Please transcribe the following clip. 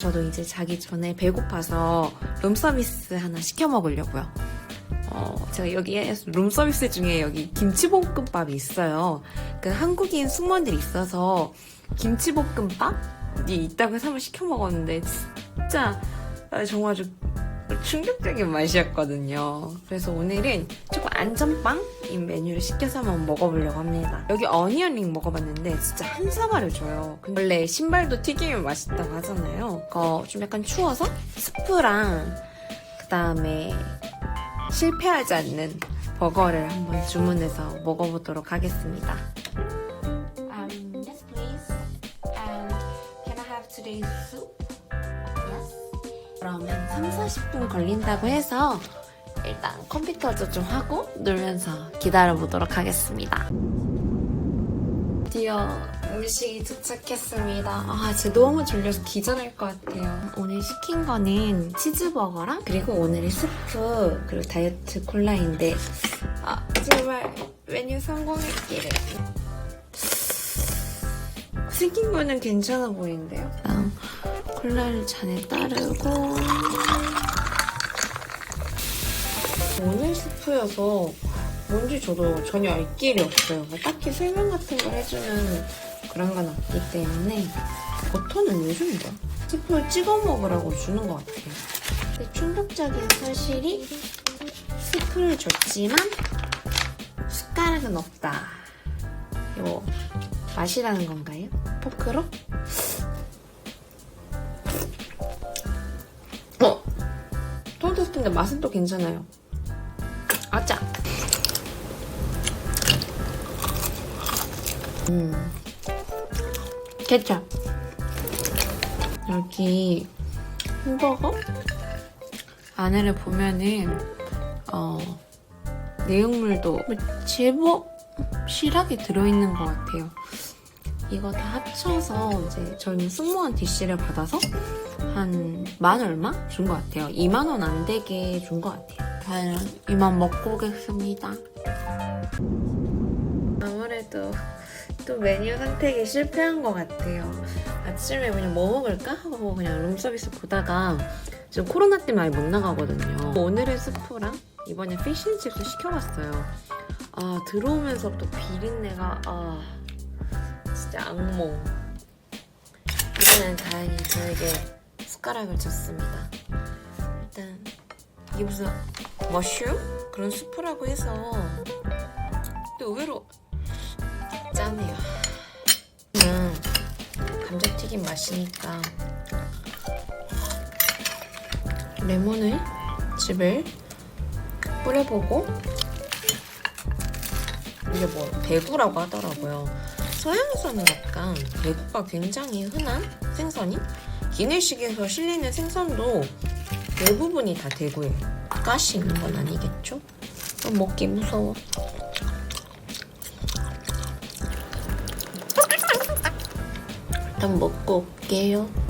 저도 이제 자기 전에 배고파서 룸서비스 하나 시켜 먹으려고요. 어, 제가 여기에 룸서비스 중에 여기 김치볶음밥이 있어요. 그 한국인 숙모들이 있어서 김치볶음밥이 있다고 해서 한번 시켜 먹었는데 진짜 아, 정말 좀 충격적인 맛이었거든요. 그래서 오늘은 조금 안전빵인 메뉴를 시켜서 한번 먹어보려고 합니다. 여기 어니언링 먹어봤는데 진짜 한 사발을 줘요. 원래 신발도 튀기면 맛있다고 하잖아요. 그거 좀 약간 추워서 스프랑 그 다음에 실패하지 않는 버거를 한번 주문해서 먹어보도록 하겠습니다. Um, yes, please. And can I have today's soup? 그러면 3, 40분 걸린다고 해서 일단 컴퓨터도 좀 하고 놀면서 기다려보도록 하겠습니다. 드디어 음식이 도착했습니다. 아, 진짜 너무 졸려서 기절할 것 같아요. 오늘 시킨 거는 치즈버거랑 그리고 오늘의 스프 그리고 다이어트 콜라인데 아, 제발 메뉴 성공했기를. 생긴 거는 괜찮아 보이는데요. 일단 콜라를 잔에 따르고 오늘 스프여서 뭔지 저도 전혀 알 길이 없어요. 뭐 딱히 설명 같은 걸 해주는 그런 건 없기 때문에 버터는 왜 주는 거야? 스프를 찍어 먹으라고 주는 것 같아요. 충격적인 사실이 스프를 줬지만 숟가락은 없다. 이거 맛이라는 건가요? 포크로? 토스트인데 맛은 또 괜찮아요. 아짜! 음. 케찹. 여기 햄버거 안에를 보면은 어 내용물도 제법 실하게 들어있는 것 같아요. 이거 다 합쳐서 이제 저는 승무원 DC를 받아서 한 만 얼마 준 것 같아요. 2만 원 안 되게 준 것 같아요. 과연 이만 먹고 오겠습니다. 아무래도 또 메뉴 선택에 실패한 것 같아요. 아침에 그냥 뭐 먹을까 하고 그냥 룸서비스 보다가 지금 코로나 때문에 많이 못 나가거든요. 오늘의 스프랑 이번에 피쉬앤칩스 시켜봤어요. 아 들어오면서부터 비린내가 아 진짜 악몽. 이번엔 다행히 저에게 숟가락을 줬습니다. 일단 이게 무슨 머쉬룸 그런 수프라고 해서 근데 의외로 짠해요. 음, 감자튀김 맛이니까 레몬을 즙을 뿌려보고 이게 뭐 대구라고 하더라고요. 서양에서는 약간 대구가 굉장히 흔한 생선이 기내식에서 실리는 생선도 대부분이 다 대구예요. 가시 있는 건 아니겠죠? 좀 먹기 무서워. 일단 먹고 올게요.